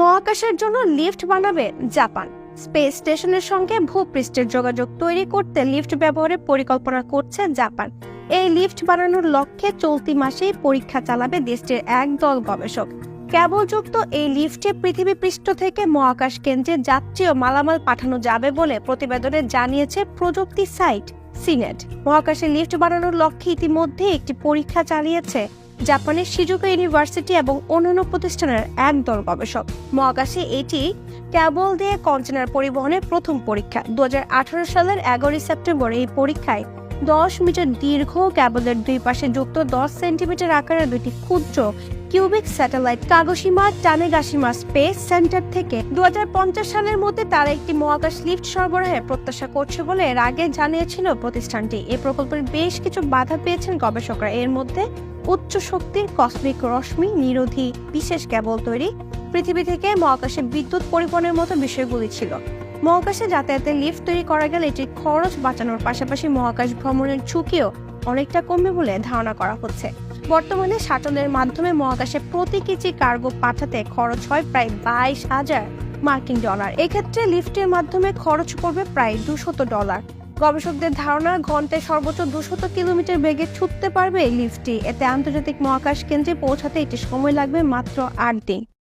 মহাকাশের জন্য লিফট বানাবে জাপান। স্পেস স্টেশনের সঙ্গে ভূপৃষ্ঠের যোগাযোগ তৈরি করতে লিফট ব্যবহারের পরিকল্পনা করছে জাপান। এই লিফট বানানোর লক্ষ্যে চলতি মাসেই পরীক্ষা চালাবে দেশটির একদল গবেষক। কেবলযুক্ত এই লিফটে পৃথিবী পৃষ্ঠ থেকে মহাকাশ কেন্দ্রে যাত্রী ও মালামাল পাঠানো যাবে বলে প্রতিবেদনে জানিয়েছে প্রযুক্তি সাইট সিনেট। মহাকাশে লিফট বানানোর লক্ষ্যে ইতিমধ্যে একটি পরীক্ষা চালিয়েছে জাপানের সিজুকা ইউনিভার্সিটি এবং অন্যান্য প্রতিষ্ঠানের একদল গবেষক। মহাকাশে এটি ক্যাবল দিয়ে কন্টেনার পরিবহনের প্রথম পরীক্ষা। দু হাজার আঠারো সালের এগারোই সেপ্টেম্বর এই পরীক্ষায় দশ মিটার দীর্ঘ ক্যাবলের দুই পাশে যুক্ত দশ সেন্টিমিটার আকারের দুটি ক্ষুদ্র cubic satellite Kagoshima Tanegashima space centre থেকে দুহাজার পঞ্চাশ সালের মধ্যে তারা একটি মহাকাশ লিফট সরবরাহের প্রত্যাশা করছে বলে এর আগে জানিয়েছিল প্রতিষ্ঠানটি। এই প্রকল্পের বেশ কিছু বাধা পেয়েছেন গবেষকরা। এর মধ্যে উচ্চ শক্তির কসমিক রশ্মি, নিরোধী, বিশেষ কেবল তৈরি, পৃথিবী থেকে মহাকাশে বিদ্যুৎ পরিবহনের মতো বিষয়গুলি ছিল। মহাকাশে যাতায়াতের লিফট তৈরি করা গেলে এটির খরচ বাঁচানোর পাশাপাশি মহাকাশ ভ্রমণের ঝুঁকিও অনেকটা কমবে বলে ধারণা করা হচ্ছে। বর্তমানে শাটলের মাধ্যমে মহাকাশে প্রতি কেজি কার্গো পাঠাতে খরচ হয় প্রায় বাইশ হাজার মার্কিন ডলার। এক্ষেত্রে লিফটের মাধ্যমে খরচ পড়বে প্রায় দুশত ডলার। গবেষকদের ধারণা, ঘন্টায় সর্বোচ্চ দুশত কিলোমিটার বেগে ছুটতে পারবে এই লিফটটি। এতে আন্তর্জাতিক মহাকাশ কেন্দ্রে পৌঁছাতে এটি সময় লাগবে মাত্র আট দিন।